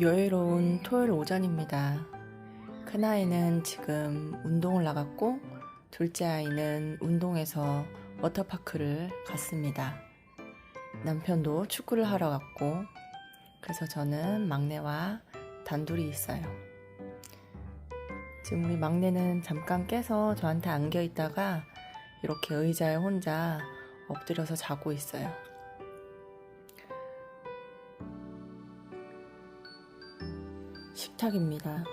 여유로운 토요일 오전입니다. 큰아이는 지금 운동을 나갔고, 둘째 아이는 운동해서 워터파크를 갔습니다. 남편도 축구를 하러 갔고, 그래서 저는 막내와 단둘이 있어요. 지금 우리 막내는 잠깐 깨서 저한테 안겨 있다가 이렇게 의자에 혼자 엎드려서 자고 있어요. 식탁입니다.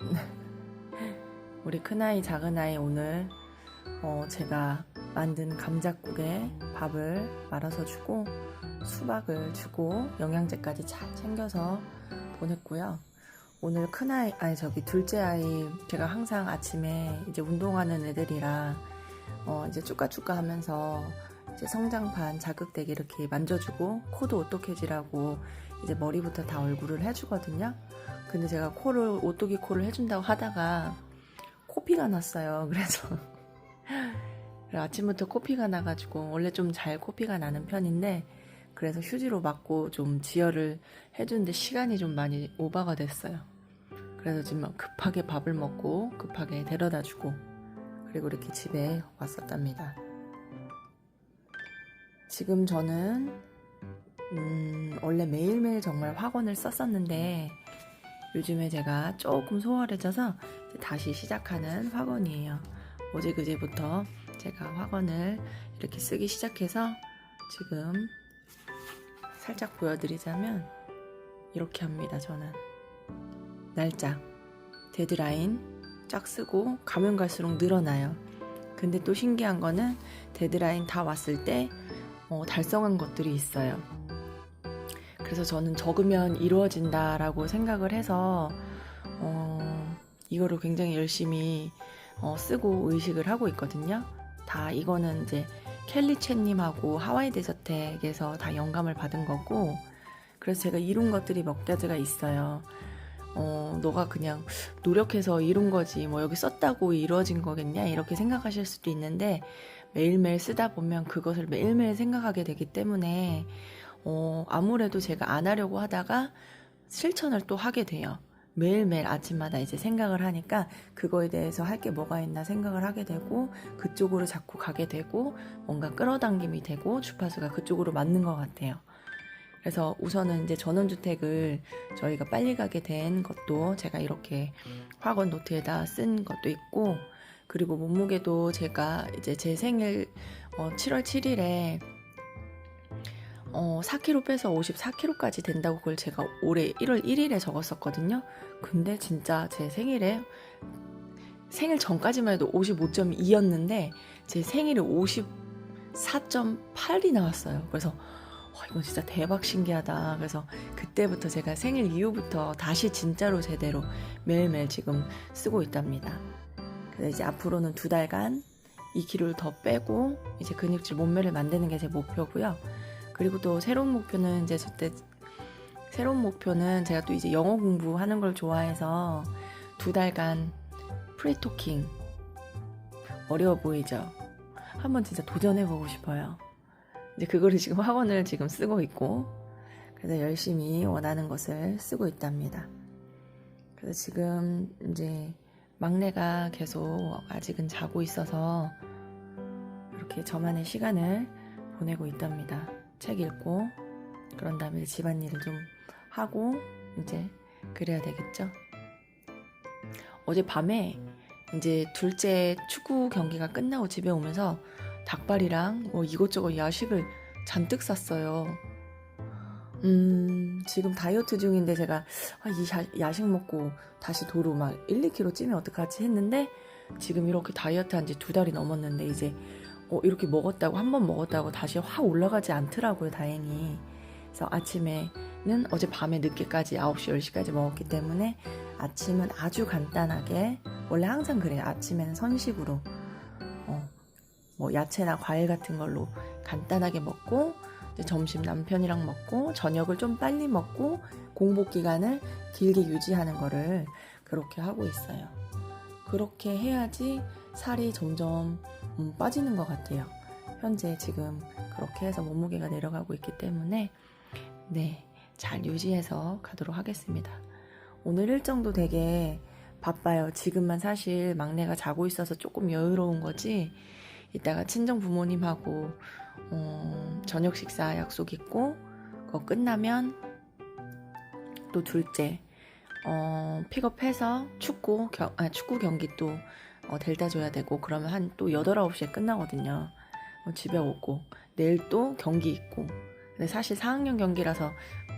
우리 큰아이, 작은아이 오늘 어, 제가 만든 감자국에 밥을 말아서 주고 수박을 주고 영양제까지 잘 챙겨서 보냈고요. 오늘 큰아이, 아니 저기 둘째 아이 제가 항상 아침에 이제 운동하는 애들이라 어, 이제 쭈까쭈까 하면서 이제 성장판 자극되게 이렇게 만져주고 코도 오똑해지라고 이제 머리부터 다 얼굴을 해주거든요. 근데 제가 코를 오똑이 코를 해준다고 하다가 코피가 났어요. 그래서 아침부터 코피가 나가지고 원래 좀 잘 코피가 나는 편인데 그래서 휴지로 맞고 좀 지혈을 해주는데 시간이 좀 많이 오바가 됐어요. 그래서 지금 급하게 밥을 먹고 급하게 데려다 주고 그리고 이렇게 집에 왔었답니다. 지금 저는 음, 원래 매일매일 정말 학원을 썼었는데 요즘에 제가 조금 소홀해져서 다시 시작하는 학원이에요. 어제 그제부터 제가 학원을 이렇게 쓰기 시작해서 지금 살짝 보여드리자면 이렇게 합니다. 저는 날짜, 데드라인 쫙 쓰고 가면 갈수록 늘어나요. 근데 또 신기한 거는 데드라인 다 왔을 때 어, 달성한 것들이 있어요. 그래서 저는 적으면 이루어진다라고 생각을 해서 어, 이거를 굉장히 열심히 어, 쓰고 의식을 하고 있거든요. 다 이거는 이제 켈리 챗님하고 하와이 데저텍에서 다 영감을 받은 거고 그래서 제가 이룬 것들이 몇 가지가 있어요. 어, 너가 그냥 노력해서 이룬 거지, 뭐 여기 썼다고 이루어진 거겠냐, 이렇게 생각하실 수도 있는데, 매일매일 쓰다 보면 그것을 매일매일 생각하게 되기 때문에, 어, 아무래도 제가 안 하려고 하다가 실천을 또 하게 돼요. 매일매일 아침마다 이제 생각을 하니까 그거에 대해서 할 게 뭐가 있나 생각을 하게 되고 그쪽으로 자꾸 가게 되고 뭔가 끌어당김이 되고 주파수가 그쪽으로 맞는 것 같아요. 그래서 우선은 이제 전원주택을 저희가 빨리 가게 된 것도 제가 이렇게 학원 노트에다 쓴 것도 있고 그리고 몸무게도 제가 이제 제 생일 어 7월 7일에 어 4kg 빼서 54kg까지 된다고 그걸 제가 올해 1월 1일에 적었었거든요. 근데 진짜 제 생일에 생일 전까지만 해도 55.2였는데 제 생일에 54.8이 나왔어요. 그래서 와, 이건 진짜 대박 신기하다. 그래서 그때부터 제가 생일 이후부터 다시 진짜로 제대로 매일매일 지금 쓰고 있답니다. 그래서 이제 앞으로는 두 달간 2kg를 더 빼고 이제 근육질 몸매를 만드는 게 제 목표고요. 그리고 또 새로운 목표는 이제 저때 새로운 목표는 제가 또 이제 영어 공부하는 걸 좋아해서 두 달간 프리토킹 어려워 보이죠? 한번 진짜 도전해 보고 싶어요. 이제 그거를 지금 학원을 지금 쓰고 있고 그래서 열심히 원하는 것을 쓰고 있답니다. 그래서 지금 이제 막내가 계속 아직은 자고 있어서 이렇게 저만의 시간을 보내고 있답니다. 책 읽고 그런 다음에 집안일을 좀 하고 이제 그래야 되겠죠. 어젯밤에 이제 둘째 축구 경기가 끝나고 집에 오면서 닭발이랑 뭐 이것저것 야식을 잔뜩 샀어요. 음, 지금 다이어트 중인데 제가 아, 이 야식 먹고 다시 도로 막 1, 2kg 찌면 어떡하지 했는데 지금 이렇게 다이어트 한 지 두 달이 넘었는데 이제 어, 이렇게 먹었다고 한 번 먹었다고 다시 확 올라가지 않더라고요, 다행히. 그래서 아침에는 어제 밤에 늦게까지 9시, 10시까지 먹었기 때문에 아침은 아주 간단하게 원래 항상 그래요. 아침에는 선식으로 어, 뭐 야채나 과일 같은 걸로 간단하게 먹고 점심 남편이랑 먹고 저녁을 좀 빨리 먹고 공복 기간을 길게 유지하는 거를 그렇게 하고 있어요. 그렇게 해야지 살이 점점 음, 빠지는 것 같아요. 현재 지금 그렇게 해서 몸무게가 내려가고 있기 때문에 네 잘 유지해서 가도록 하겠습니다. 오늘 일정도 되게 바빠요. 지금만 사실 막내가 자고 있어서 조금 여유로운 거지. 이따가 친정 부모님하고 어, 저녁 식사 약속 있고 그거 끝나면 또 둘째 어, 픽업해서 축구 겨, 아, 축구 경기 또 어, 델타 줘야 되고 그러면 한 또 8, 9시에 끝나거든요. 어, 집에 오고 내일 또 경기 있고 근데 사실 4학년 경기라서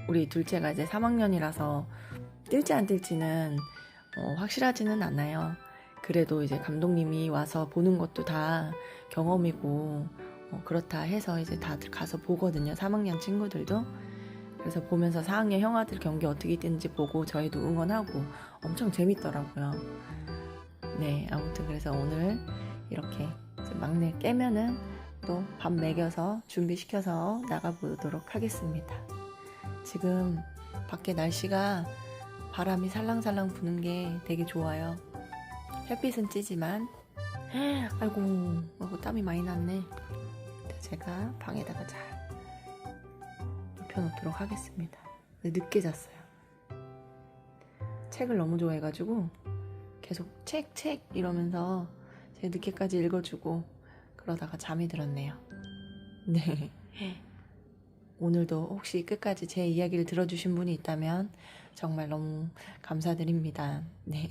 우리 둘째가 이제 3학년이라서 뛸지 안 뛸지는 어, 확실하지는 않아요. 그래도 이제 감독님이 와서 보는 것도 다 경험이고 어, 그렇다 해서 이제 다들 가서 보거든요. 3학년 친구들도. 그래서 보면서 4학년 형아들 경기 어떻게 뛰는지 보고 저희도 응원하고 엄청 재밌더라고요. 네, 아무튼 그래서 오늘 이렇게 막내 깨면은 또 밥 먹여서 준비시켜서 나가보도록 하겠습니다. 지금 밖에 날씨가 바람이 살랑살랑 부는 게 되게 좋아요. 햇빛은 찌지만 아이고, 아이고 땀이 많이 났네. 제가 방에다가 잘 눕혀놓도록 하겠습니다. 늦게 잤어요. 책을 너무 좋아해가지고 계속 책, 책 이러면서 제가 늦게까지 읽어주고 그러다가 잠이 들었네요. 네. 오늘도 혹시 끝까지 제 이야기를 들어주신 분이 있다면 정말 너무 감사드립니다. 네.